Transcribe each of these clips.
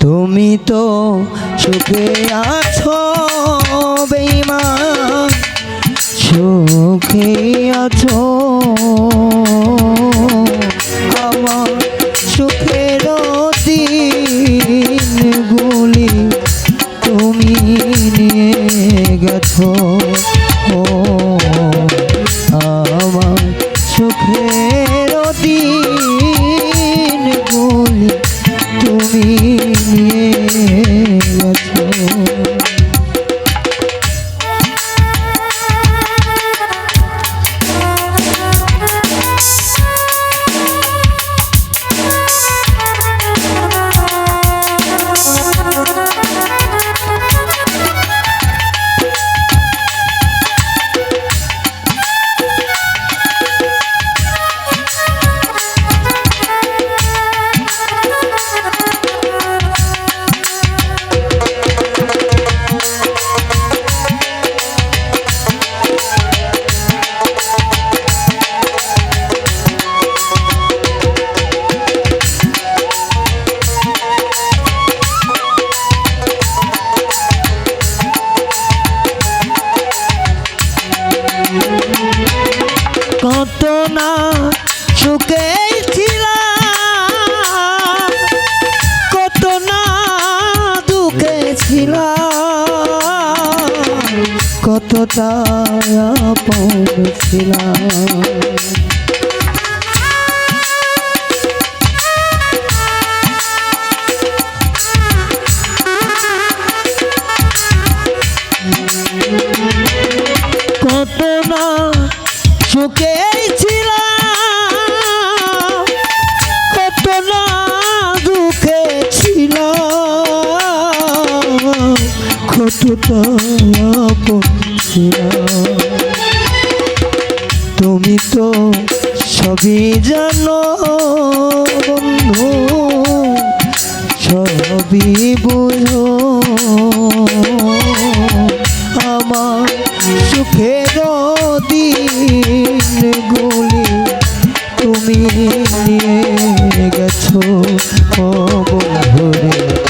তুমি তো সুখে আছো বেমা সুখে আছো। সুখের কতটা আপন ছিলাম। কত না সুখে ছিলাম কত না দুঃখে ছিলাম। কতটা তুমি তো সবই জানো বন্ধু। সবই বুঝো। আমার সুখের তুমি নিয়ে গেছো ও বন্ধুরে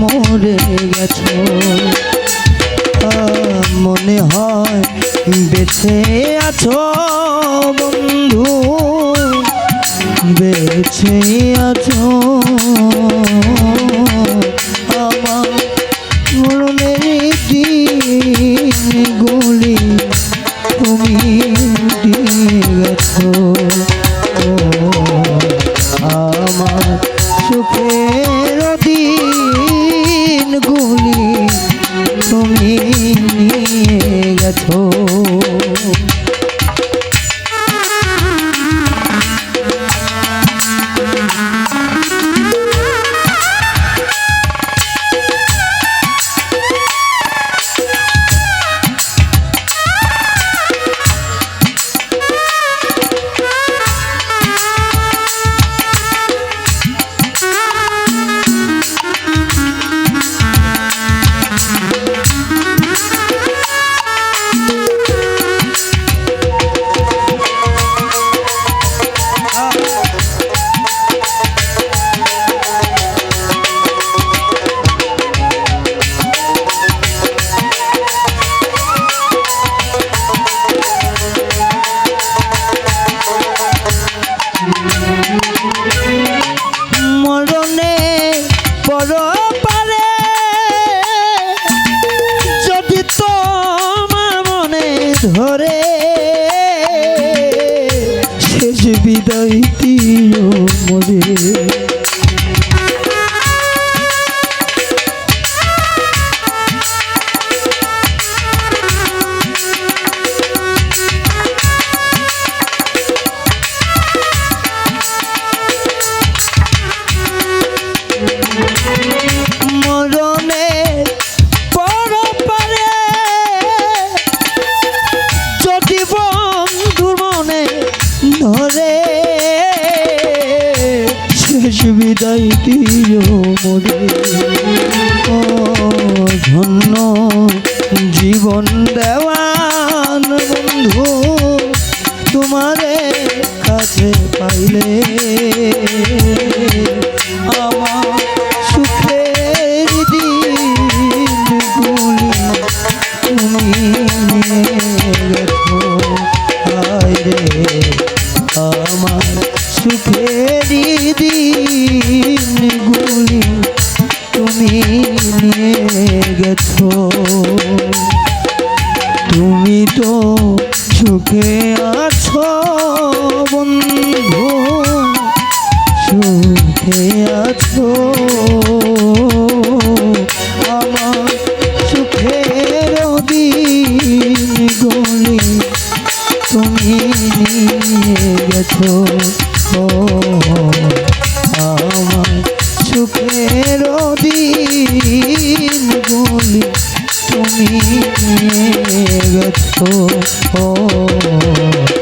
মরে গেছো। মনে হয় বেছে আছো বন্ধু। বেছে আছো। নিয়ে ধরে শেষ বিদায় দিও মরে ধন্য জীবন দেওয়ান বন্ধু। সুখে আছো বন্ধু? সুখে আছো? আমার সুখের দিন গলি তুমি গেছো। ও আমার তুমি গেছো ও।